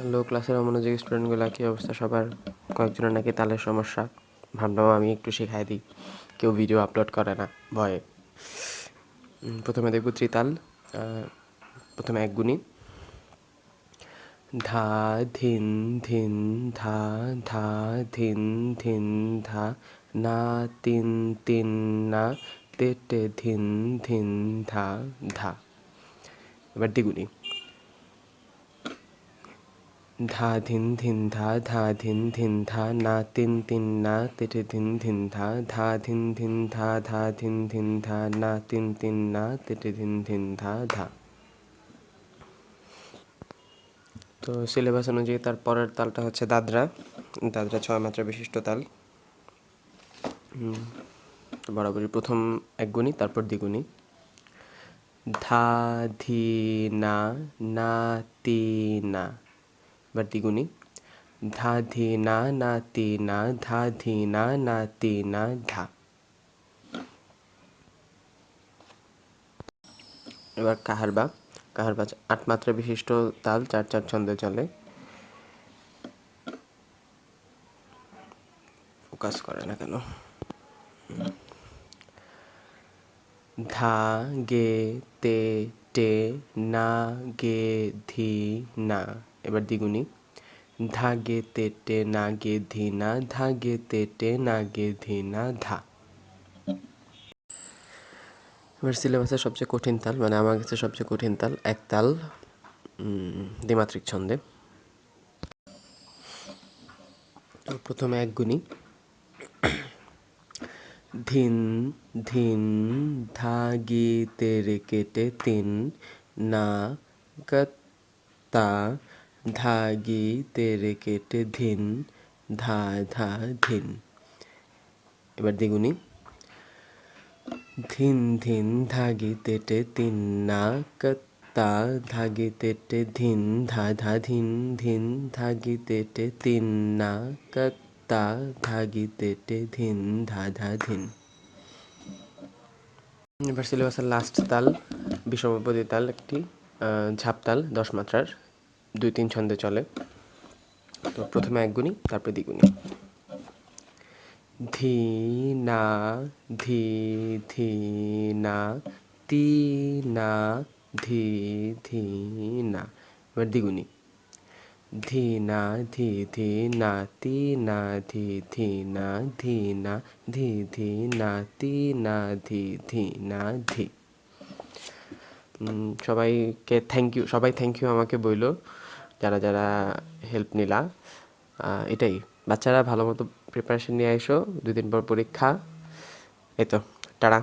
Hello, ক্লাসের অমনোযোগী স্টুডেন্টগুলো, কী অবস্থা সবার? কয়েকজনের নাকি তালের সমস্যা। ভাবলাম আমি একটু শেখাই দিই। কেউ ভিডিও আপলোড করে না, ভয়ে। প্রথমে দেখব ত্রিতাল প্রথমে এক গুণী। ধা, ধিন ধিন, ধা ধা, ধিন ধিন, ধা, না, তিন তিন, না, তেটে, ধিন ধিন, ধা ধা। এবার দ্বিগুণী। ধা ধিন ধিন ধা ধা ধিন ধিন ধা, না তিন তিন না তেটে ধিন ধিন ধা ধা ধিন ধিন ধা ধা ধিন ধিন ধা, না তিন তিন না তেটে ধিন ধিন ধা ধা। তো সিলেবাস অনুযায়ী তার পরের তালটা হচ্ছে দাদরা। দাদরা ছয় মাত্রা বিশিষ্ট তাল। বরাবরই প্রথম এক গুণী, তারপর দ্বিগুণী। ধা, ধি, না না, তি, না। এবার দ্বিগুণী ধা, ধি, না না, তি, না, ধা, ধি, না না, তি, না, ধা। এবার কাহারবা কাহারবা আট মাত্রা বিশিষ্ট তাল, চার চার ছন্দে চলে। ফোকাস করে না কেন? ধা, গে, তে, টে, না, গে, ধি, না। এবার দ্বিগুণী ধা গে তে টে না গে ধি না ধা গে তে টে না গে ধি। না ধা এবার সিলেবাসের সবচেয়ে কঠিন তাল মানে আমার কাছে সবচেয়ে কঠিন তাল এক তাল দ্বিমাত্রিক ছন্দে। তো প্রথমে এক গুণী। ধিন ধিন ধা গি তেরে কেটে তিন, না গত্তা ধা গি তেরে কেটে ধিন, ধা ধা, ধিন। এবার দ্বিগুণী। ধিন ধিন ধাগি তেটে তিন, না কত্তা ধাগি তেটে ধিন, ধা ধা, ধিন ধিন ধাগি তেটে তিন, না কত্তা ধাগি তেটে ধিন, ধা ধা, ধিন। এবার সিলেবাসের লাস্ট তাল, বিষমপদী তাল, একটি ঝাপতাল দশ মাত্রার দুই তিন ছন্দে চলে। তো প্রথমে এক গুণী, তারপরে দ্বিগুণী ধি না, ধি ধি না, তি না, ধি ধি না, এবার দ্বিগুণী ধি না, ধি ধি না, তি না, ধি ধি না ধি না, ধি ধি না, তি না, ধি ধি না, ধি। সবাইকে থ্যাংক ইউ সবাই থ্যাংক ইউ আমাকে বইলো, যারা যারা হেল্প নিলা। এটাই। বাচ্চারা ভালো মতো প্রিপারেশন নিয়ে এসো দুদিন পর পরীক্ষা। এই তো, টাটা।